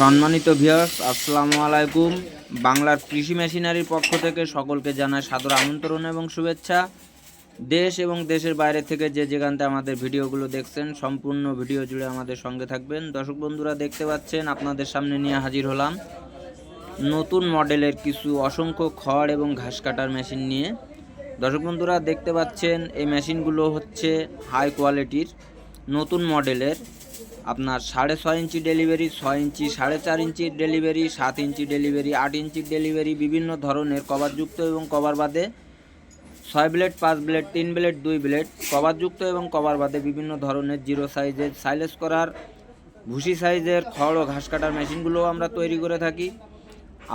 সম্মানিত ভিউয়ার্স আসসালামু আলাইকুম। বাংলার কৃষি মেশিনারির পক্ষ থেকে সকলকে জানাই সাদর আমন্ত্রণ এবং শুভেচ্ছা। দেশ এবং দেশের বাইরে থেকে যে যেখানতে আমাদের ভিডিওগুলো দেখছেন, সম্পূর্ণ ভিডিও জুড়ে আমাদের সঙ্গে থাকবেন। দর্শক বন্ধুরা, দেখতে পাচ্ছেন, আপনাদের সামনে নিয়ে হাজির হলাম নতুন মডেলের কিছু অসংখ্য খড় এবং ঘাস কাটার মেশিন নিয়ে। দর্শক বন্ধুরা, দেখতে পাচ্ছেন, এই মেশিনগুলো হচ্ছে হাই কোয়ালিটির নতুন মডেলের। আপনার সাড়ে ছয় ইঞ্চি ডেলিভারি, ছয় ইঞ্চি, সাড়ে চার ইঞ্চির ডেলিভারি, সাত ইঞ্চি ডেলিভারি, আট ইঞ্চির ডেলিভারি, বিভিন্ন ধরনের কভারযুক্ত এবং কভার বাদে ছয় ব্লেড, পাঁচ ব্লেড, তিন ব্লেড, দুই ব্লেড কভারযুক্ত এবং কভার বাদে বিভিন্ন ধরনের জিরো সাইজের সাইলেস করার, ভুসি সাইজের খড় ও ঘাস কাটার মেশিনগুলোও আমরা তৈরি করে থাকি।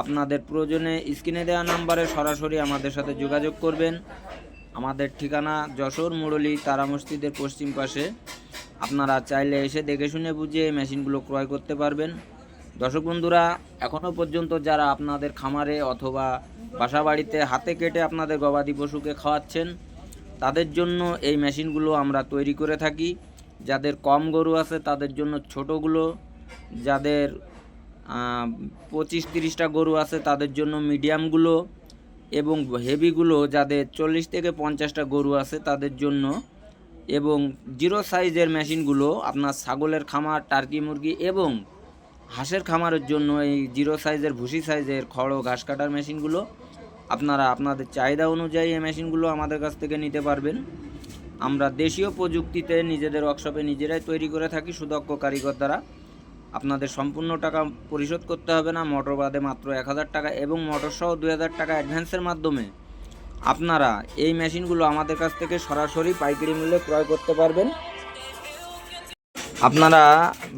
আপনাদের প্রয়োজনে স্ক্রিনে দেওয়া নাম্বারে সরাসরি আমাদের সাথে যোগাযোগ করবেন। আমাদের ঠিকানা যশোর মুরলী, তারা মসজিদের পশ্চিম পাশে। আপনারা চাইলে এসে দেখে শুনে বুঝে এই মেশিনগুলো ক্রয় করতে পারবেন। দর্শক বন্ধুরা এখনও পর্যন্ত যারা আপনাদের খামারে অথবা বাসা বাড়িতে হাতে কেটে আপনাদের গবাদি পশুকে খাওয়াচ্ছেন, তাদের জন্য এই মেশিনগুলো আমরা তৈরি করে থাকি। যাদের কম গরু আছে, তাদের জন্য ছোটোগুলো। যাদের পঁচিশ তিরিশটা গরু আছে, তাদের জন্য মিডিয়ামগুলো। এবং হেভিগুলো, যাদের চল্লিশ থেকে পঞ্চাশটা গরু আছে, তাদের জন্য এবং জিরো সাইজের মেশিনগুলো আপনার ছাগলের খামার, টার্কি মুরগি এবং হাঁসের খামারের জন্য এই জিরো সাইজের, ভুসি সাইজের খড় ও ঘাস কাটার মেশিনগুলো আপনারা আপনাদের চাহিদা অনুযায়ী এই মেশিনগুলো আমাদের কাছ থেকে নিতে পারবেন। আমরা দেশীয় প্রযুক্তিতে নিজেদের ওয়ার্কশপে নিজেরাই তৈরি করে থাকি, সুদক্ষ কারিগর দ্বারা। আপনাদের সম্পূর্ণ টাকা পরিশোধ করতে হবে না, মোটর বাদে মাত্র এক হাজার টাকা এবং মোটর সহ দুই হাজার টাকা অ্যাডভান্সের মাধ্যমে আপনারা এই মেশিনগুলো আমাদের কাছ থেকে সরাসরি পাইকারি মূল্যে ক্রয় করতে পারবেন। আপনারা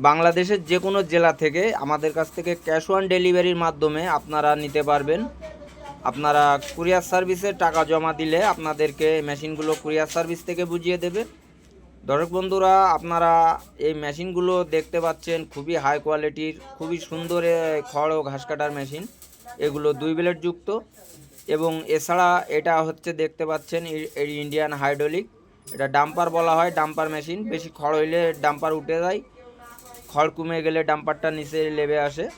বাংলাদেশের যে কোনো জেলা থেকে আমাদের কাছ থেকে ক্যাশ অন ডেলিভারির মাধ্যমে আপনারা নিতে পারবেন। আপনারা কুরিয়ার সার্ভিসে টাকা জমা দিলে আপনাদেরকে মেশিনগুলো কুরিয়ার সার্ভিস থেকে বুঝিয়ে দেবে। দর্শক বন্ধুরা, আপনারা এই মেশিনগুলো দেখতে পাচ্ছেন, খুবই হাই কোয়ালিটির, খুবই সুন্দর খড় ও ঘাস কাটার মেশিন। এগুলো দুই ব্লেড যুক্ত। এবং এছাড়া এটা হচ্ছে দেখতে পাচ্ছেন এই ইন্ডিয়ান হাইড্রোলিক এটা ডাম্পার বলা হয় ডাম্পার মেশিন বেশি খড় হইলে ডাম্পার উঠে যায়। খড় কমে গেলে ডাম্পারটা নিচে লেবে আসে।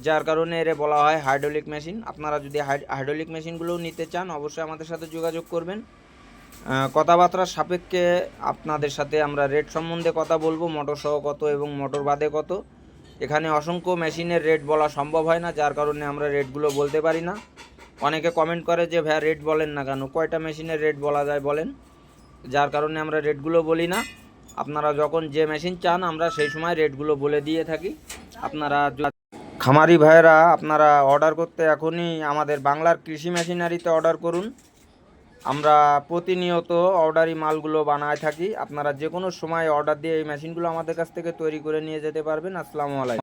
যার কারণে এর বলা হয় হাইড্রোলিক মেশিন আপনারা যদি হাই- হাইড্রোলিক মেশিনগুলোও নিতে চান, অবশ্যই আমাদের সাথে যোগাযোগ করবেন। কথাবার্তার সাপেক্ষে আপনাদের সাথে আমরা রেট সম্বন্ধে কথা বলব মোটর সহ কত এবং মোটর বাদে কত। এখানে অসংখ্য মেশিনের রেট বলা সম্ভব হয় না, যার কারণে আমরা রেটগুলো বলতে পারি না। অনেকে কমেন্ট করে যে, ভাইয়া রেট বলেন না কেন? কয়টা মেশিনের রেট বলা যায় বলেন? যার কারণে আমরা রেটগুলো বলি না। আপনারা যখন যে মেশিন চান, আমরা সেই সময় রেটগুলো বলে দিয়ে থাকি। আপনারা খামারি ভাইয়েরা, আপনারা অর্ডার করতে এখনই আমাদের বাংলার কৃষি মেশিনারিতে অর্ডার করুন। আমরা প্রতিনিয়ত অর্ডারি মালগুলো বানায় থাকি। আপনারা যে কোনো সময় অর্ডার দিয়ে এই মেশিনগুলো আমাদের কাছ থেকে তৈরি করে নিয়ে যেতে পারবেন। আসসালামু আলাইকুম।